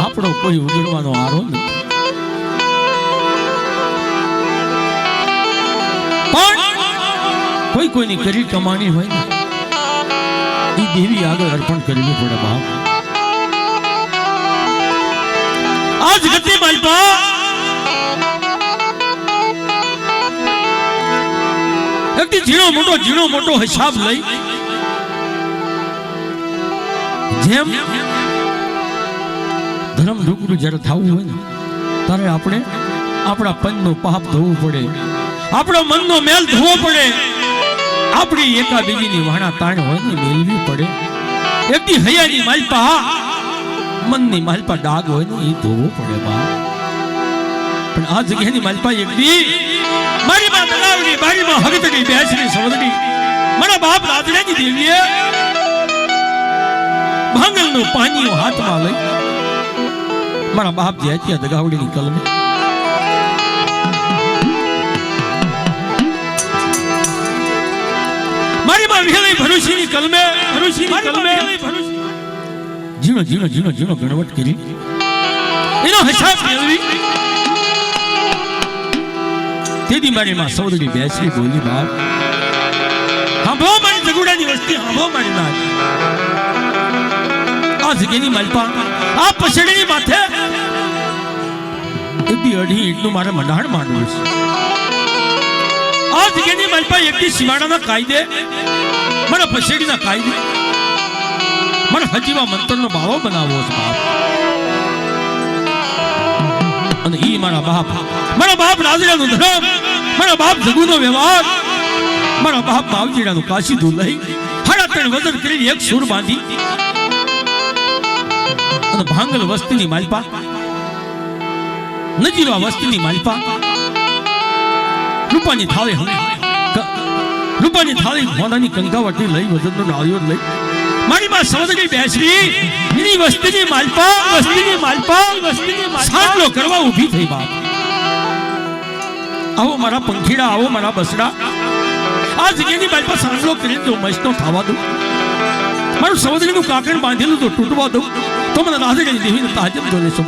આપણો કોઈ ઉજળવાનો આરો કોઈ કોઈની કરી કમાણી હોય ને એ દેવી આગળ અર્પણ કરવી પડે બાપ. આજ ગતિ માલપા એકથી ઝીણો મોટો ઝીણો મોટો હિસાબ લઈ. જેમ ધર્મ ઢુકડું જ્યારે થવું હોય ને, ત્યારે આપણે આપણા પંચનું પાપ ધોવું પડે. આપણો મનનો મેલ ધોવો પડે. આપણી એકાબીજીની વાણા તાણ હોય ને મેળવી પડે. એકદી હૈયાની માલપા, મનની માલપા ડાગ હોય ને, એ ધોવો પડે બા. પણ આ જગ્યાની માલપા એકદી મારી સોદડી બેસડી સવદડી મારા બાપ રાધડાની દેવીએ ભાંગલનું પાણી હાથમાં લઈ મારા બાપ જે હતી દગાવડીની કલમે. મારી માં વિહળી ભરૂચીની કલમે ભરૂચીની કલમે ઝીણો ઝીણો ઝીણો ઝીણો ગણવટ કરી. એનો હિસાબ મેળવી તેથી મારી માં સૌદડી બેસી બોલી બાપ. હાંભો મારી જગુડાની વસ્તી, હાંભો મારી નાથ આ જગ્યાની માલપા, આ પછડીની માથે. એકદી અઢી એટલું મારે મંડાણ માંડવું છે. આ જગ્યાની માલપા એકદી સીમાડાના કાયદે, મારા પછડીના કાયદે. મારા હજીવા મંત્રનો બાવો બનાવવો છે બાપ. અને ઈ મારા બાપ. મારા બાપ રાજડાનો ધર્મ, મારા બાપ જગુનો વ્યવહાર. મારા બાપ બાવજીડાનું કાશી દૂધ લઈ હાડા ત્રણ વજન કરી એક સુર બાંધી. અને ભાંગલ વસ્તીની માલપા. નજીવા વસ્તીની માલપા. રૂપાની થાળી રૂપાની થાળી મોઢાની કંકાવટી લઈ, વજનનો ડાળીઓ લઈ. મારી માં સમજણી બેસવી એની વસ્તીની માલપા વસ્તીની માલપા, વસ્તીની સાંડલો કરવા ઊભી થઈ બાપ. આવો મારા પંખીડા, આવો મારા બસડા. આ જગ્યાની માલપા સાંડલો કરીને દો મસ્તો થવા દઉં. મારું સમુદ્રનું કાકણ બાંધેલું તો તૂટવા દઉં. તો મને રાધેની દેવીને તાજબ જોડે છે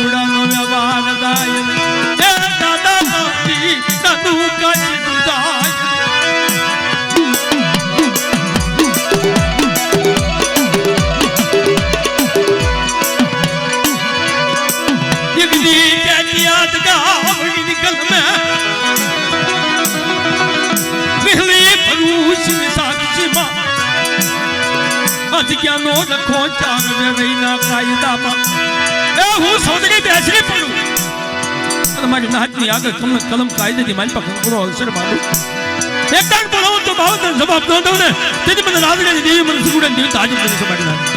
કુડાનો વ્યવહાર થાય જે દાદા ભક્તિ સાધુ કચ્છ જગ્યાનો લખો ચાંદ કાયદામાં निकल में पहले भरूच में साक्षी मां आज क्या नो रखो चांग में रहीना कायदा मां ए હું સોદરી બેસરી પડું અને મારી નાતની આગળ કલમ કલમ કાયદેથી મારી પાસે પૂરો અવસર માંડું એક ટાણ બોલાવું તો ભાવ જવાબ ન દઉં ને તેથી મને રાધડી દેવી મને સુગુડન દેવી તાજબ કરી છે મારી નાત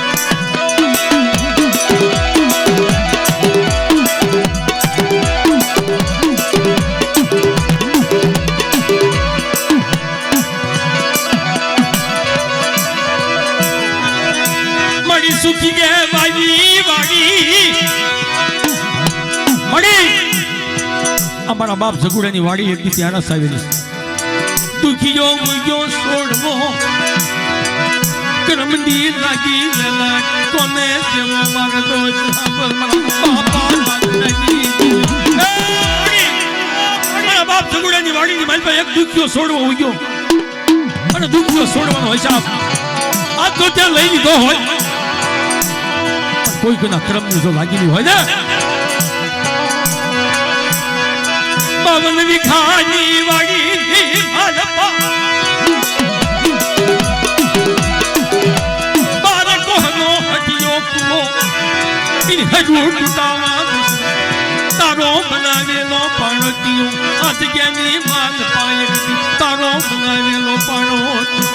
મળી સુખી ગે વાવી વાડી મળી. અમારા બાપ જગુડાની વાડી એક દી ત્યાં આવેલી દુખીયો મુગ્યો છોડવો કરમદી લાગી કોને જેવો દોષ મારા આ તો ત્યાં લઈ લીધો હોય. કોઈ કોઈના ક્રમ જો લાગેલી હોય ને પવન વિખાની વાગી બારે કોહનો હટિયો કુવો હજુ ટૂટાવા તારો બનાવેલો પાણોટીઓ અજગેની માલ પાય તારો બનાવેલો પાણોટીઓ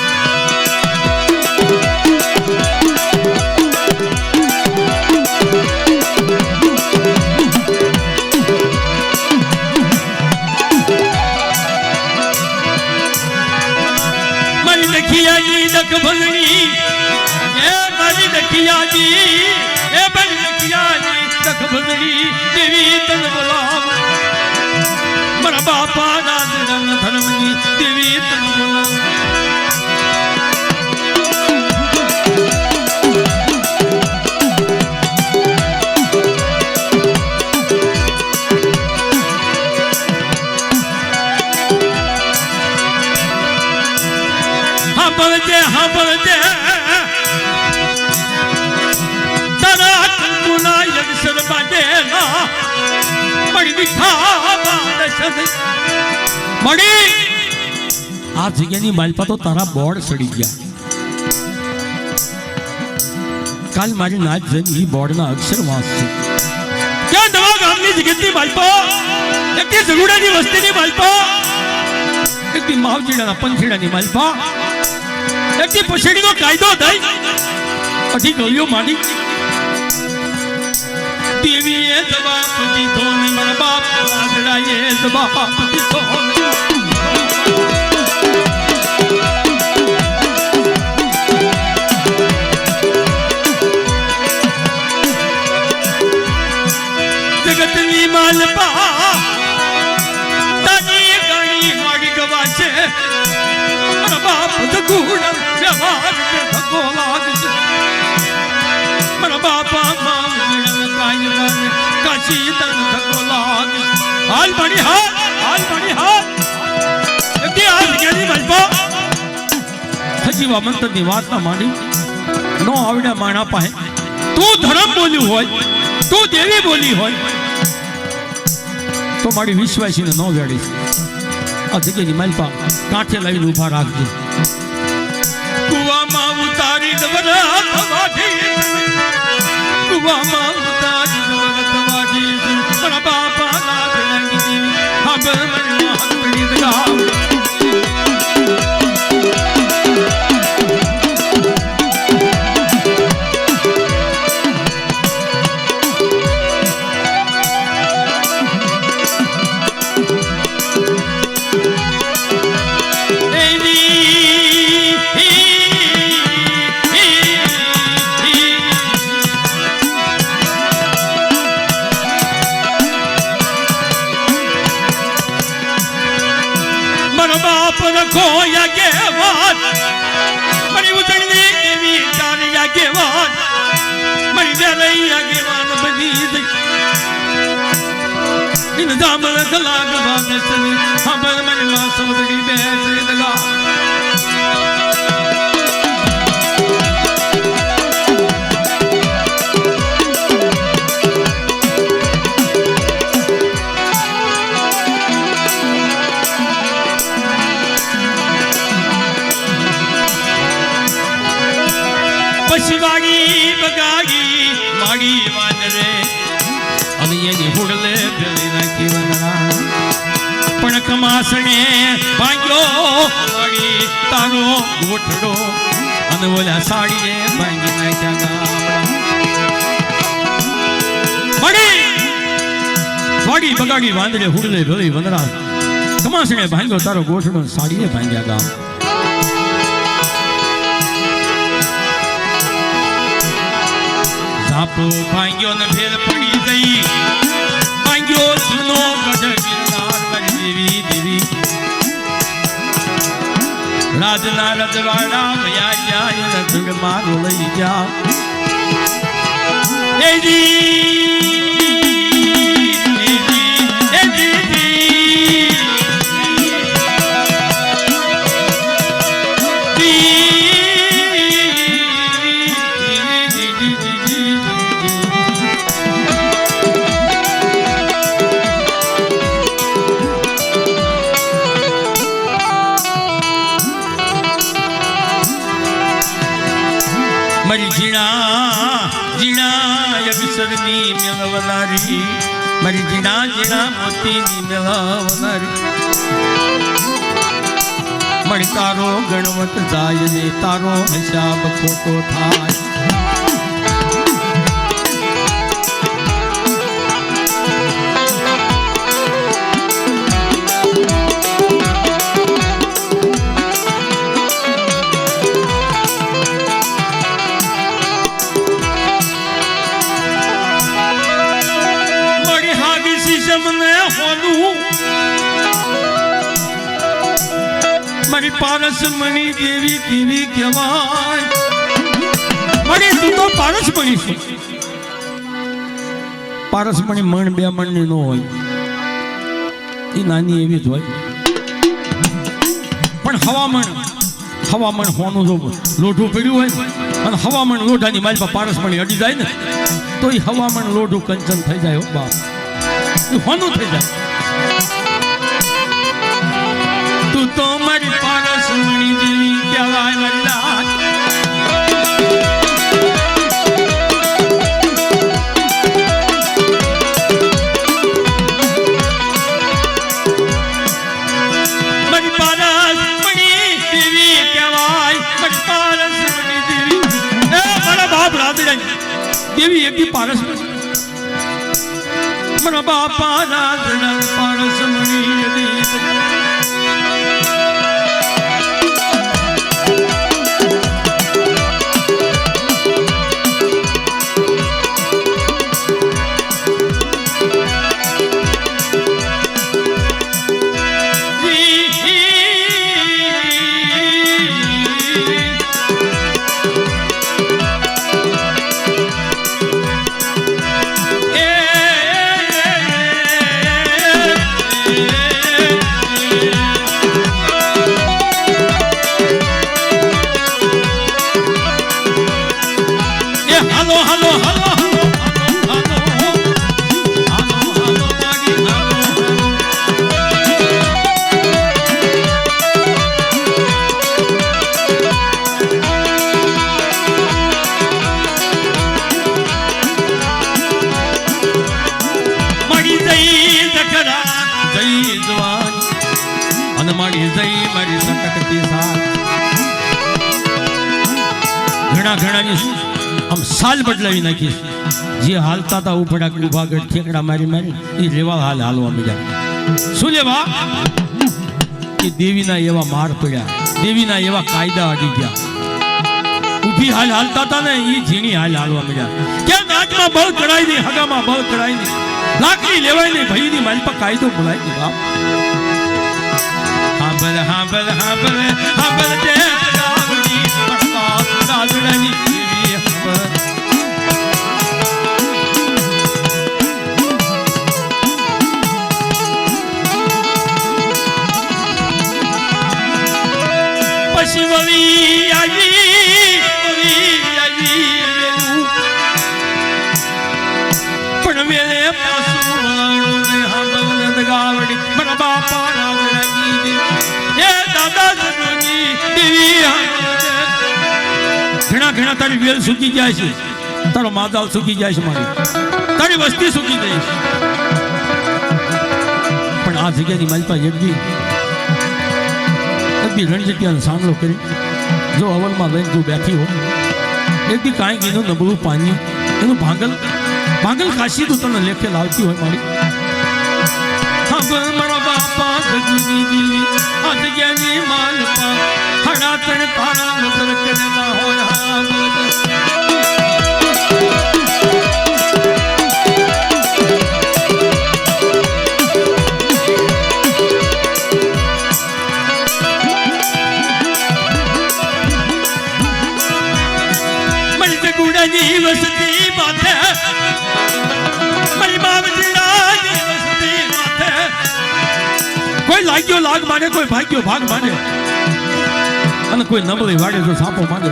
મળી. આ જગ્યાની માલપા તો તારા બોર્ડ સડી ગયા. કાલ મારી નાચ જઈ ઈ બોર્ડના અક્ષર વાંચશે. ક્યાં નવા ગામની જગતની માલપા? એકથી ઝઘુડાની વસ્તીની માલપા? એકથી માવજીડાના પંખીડાની માલપા? એકથી પછેડીનો કાયદો થાય? અઢી ગળીઓ માંડી. દેવીએ જવાબ દીધો ને મારા બાપ આદડાએ જવાબ દીધો જગતની ગાણી વ્યવહાર લાગશે મારા બાપા માંગણ કાઈ લાગે કાશી તન ધક્કો લાગ હાલ પાણી હાલ હાલ પાણી હાલ એથી આ જગ્યાની માલપા સજીવા મંત્રની વાત ના માંડી નો આવડે માણા પાસે તું ધર્મ બોલ્યું હોય તું દેવી બોલી હોય તો મારી વિશ્વાસીને ન વેડી આ જગ્યાની માલપા કાંઠે લઈને ઊભા રાખજે kıvamam ઇન દામલ ગલાગ વાને સની હંબલ મન સમદડી બેસે તારો ગોઠડો, અને ઓલા સાડીએ ભાંગી નાખ્યા ભાંગ્યો ભાંગ્યા ગામ. ઝાપો ભાંગ્યો ને પડી ગઈ. ભાંગ્યો દેવી દેવી. રાજના રજવાડા વયા જાય રજગ મારો લઈ જા એ જીણા અક્ષરની મેળવનારી. મારી જીણા જીણા મોતીની મેળવનારી. મારી તારો ગણવત જાય ને તારો હિસાબ ખોટો થાય. શીશમને હોનું. મારી પારસ મણી દેવી કેવી કહેવાય? મારી તું તો પારસ મણી છે. પારસ મણી બે મણની ન હોય. એ નાની એવી જ હોય. પણ હવામણ હવામણ હોનું જો લોઢું પડ્યું હોય અને હવામણ લોઢાની મારી પાસે પારસ મણી અડી જાય ને, તો એ હવામણ લોઢું કંચન થઈ જાય હો બાપ. એ હોનું થઈ જાય તું તો મારી પારસ મણી જેવી કહેવાય વલ્લા દેવી મારી પારસ મણી મારા બાપા રાધરાજ મારી સટકતી સાથ. ઘણા ઘણાની આમ સાલ બદલાવી નાખી. જે હાલતા હતા ઉપડા ઊભા ગઢ ઠેકડા મારી મારી, એ રેવા હાલ હાલવા મળ્યા શું લેવા? કે દેવીના એવા માર પડ્યા. દેવીના એવા કાયદા અડી ગયા. ઊભી હાલ હાલતા હતા ને એ ઝીણી હાલ હાલવા મળ્યા કે નાચમાં બળ ચડાઈ નહીં, હગામાં બળ ચડાઈ નહીં? લાકડી લેવાય નહીં ભાઈની મારી પર કાયદો બોલાય નહીં બાપ. હા ભલે હા ભલે ઘણા ઘણા તારી વેલ સૂકી જાય છે. તારો માદાલ સૂકી જાય છે મારી. તારી વસ્તી સૂકી જાય છે. પણ આ જગ્યાની પાસે એકદી એકદી રણજગ્યાનો સામનો કરી. જો અવલમાં લઈને તું બેઠી હો. એકદી કાંઈ કીધું નબળું પાણી. એનું ભાંગલ ભાંગલ કાશી તું તને લેખે લાવતી હોય મારી. બસ મારા બાપા ગજની દીવી આ જગ્યાની માલપા હડા તણ તારા નજર કરેલા હોય હા લાગ્યો લાગ માને કોઈ ભાગ્યો ભાગ માને અને કોઈ નબળી વાગે તો સાપો માને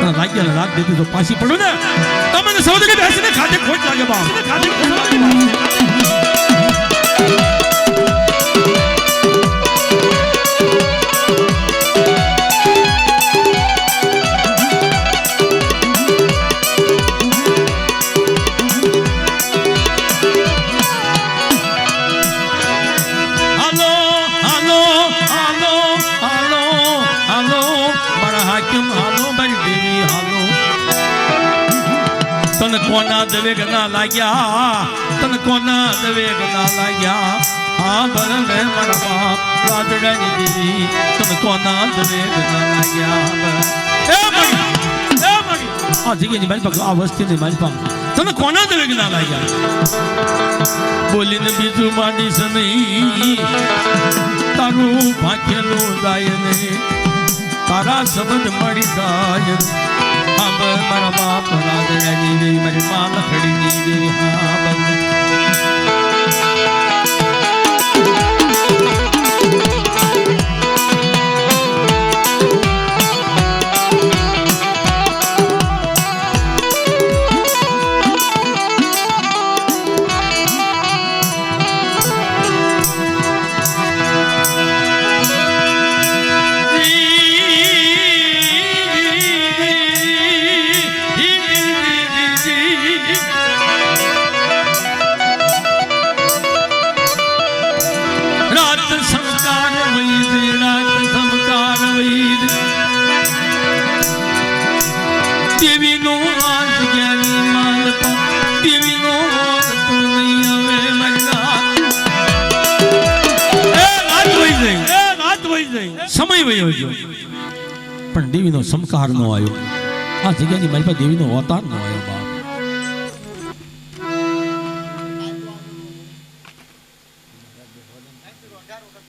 અને લાગ્યા લાગ દેતી તો પાછી પડો ને. તમને સૌદરી બેસીને ખાતે ખોટ લાગે બાપ ખાતે ખોટ લાગે કોના દવે ગના લાગ્યા તન કોના દવે ગના લાગ્યા. હા ભર મે મરવા રાજડાની દેવી તને કોના દવે ગના લાગ્યા. એ મણી એ મણી આ જગ્યાની મારી પાસે આ વસ્તીની મારી પાસે તને કોના દવે ગના લાગ્યા. બોલીને બીજું માંડીશ નહીં. તારું ભાગ્યનું ગાય ને તારા શબ્દ મળી બસ મારા બાપ રાજરાની દેવી મારી મા લખડીની દેવી હા સમય વયો ગયો પણ દેવીનો સંસ્કાર નો આવ્યો આ જગ્યાની મારી પાસે દેવીનો અવતાર નો આવ્યો